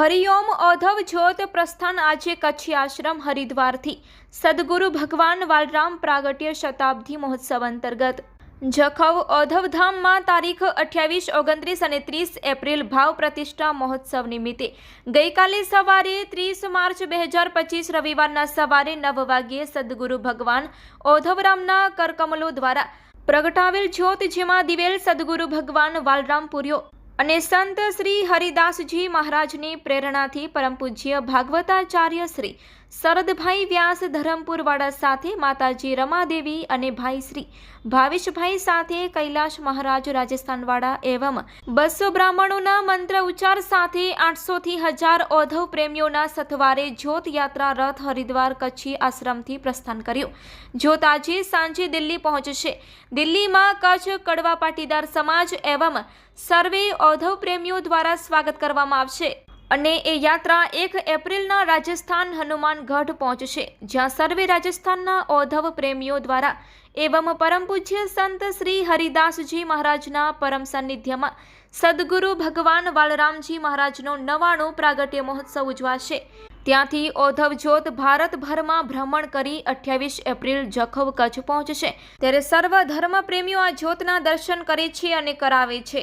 હરિઓમ ઓધવ જ્યોત પ્રસ્થાન આજે કચ્છી આશ્રમ હરિદ્વારથી. સદગુરુ ભગવાન વાલરામ પ્રાગટ્ય શતાબ્દી મહોત્સવ અંતર્ગત. જખવ ઓધવધામમાં તારીખ અઠ્યાવીસ, ઓગણત્રીસ અને ત્રીસ એપ્રિલ ભાવ પ્રતિષ્ઠા મહોત્સવ નિમિત્તે. ગઈકાલે સવારે ત્રીસ માર્ચ બે હજાર પચીસ રવિવારના સવારે નવ વાગ્યે સદગુરુ ભગવાન ઓધવરામના કરકમલો દ્વારા પ્રગટાવેલ જ્યોત જેમાં દિવેલ સદગુરુ ભગવાન વાલરામપુર્યો અને સંત શ્રી હરિદાસજી મહારાજની પ્રેરણાથી પરમ પૂજ્ય ભાગવતાચાર્ય શ્રી શરદભાઈ વ્યાસ ધરમપુરવાળા સાથે માતાજી રમાદેવી અને ભાઈ શ્રી ભાવેશભાઈ સાથે કૈલાશ મહારાજ રાજસ્થાનવાળા એવમ બસો બ્રાહ્મણોના મંત્ર ઉચ્ચાર સાથે આઠસોથી હજાર ઓધવ પ્રેમીઓના સથવારે જ્યોત યાત્રા રથ હરિદ્વાર કચ્છી આશ્રમથી પ્રસ્થાન કર્યું. જ્યોત આજે સાંજે દિલ્હી પહોંચશે. દિલ્હીમાં કચ્છ કડવા પાટીદાર સમાજ એવમ સર્વે ઓધવ પ્રેમીઓ દ્વારા સ્વાગત કરવામાં આવશે. અને એ યાત્રા એક એપ્રિલના રાજસ્થાન હનુમાનગઢ પહોંચશે, જ્યાં સર્વે રાજસ્થાનના ઓધવ પ્રેમીઓ દ્વારા એવમ પરમ પૂજ્ય સંત શ્રી હરિદાસજી મહારાજના પરમ સાનિધ્યમાં સદગુરુ ભગવાન બાલરામજી મહારાજનો નવાણું પ્રાગટ્ય મહોત્સવ ઉજવાશે. ત્યાંથી ઓધવ જ્યોત ભારતભરમાં ભ્રમણ કરી અઠ્યાવીસ એપ્રિલ જખવ કચ્છ પહોંચશે. ત્યારે સર્વ ધર્મ પ્રેમીઓ આ જ્યોતના દર્શન કરે છે અને કરાવે છે.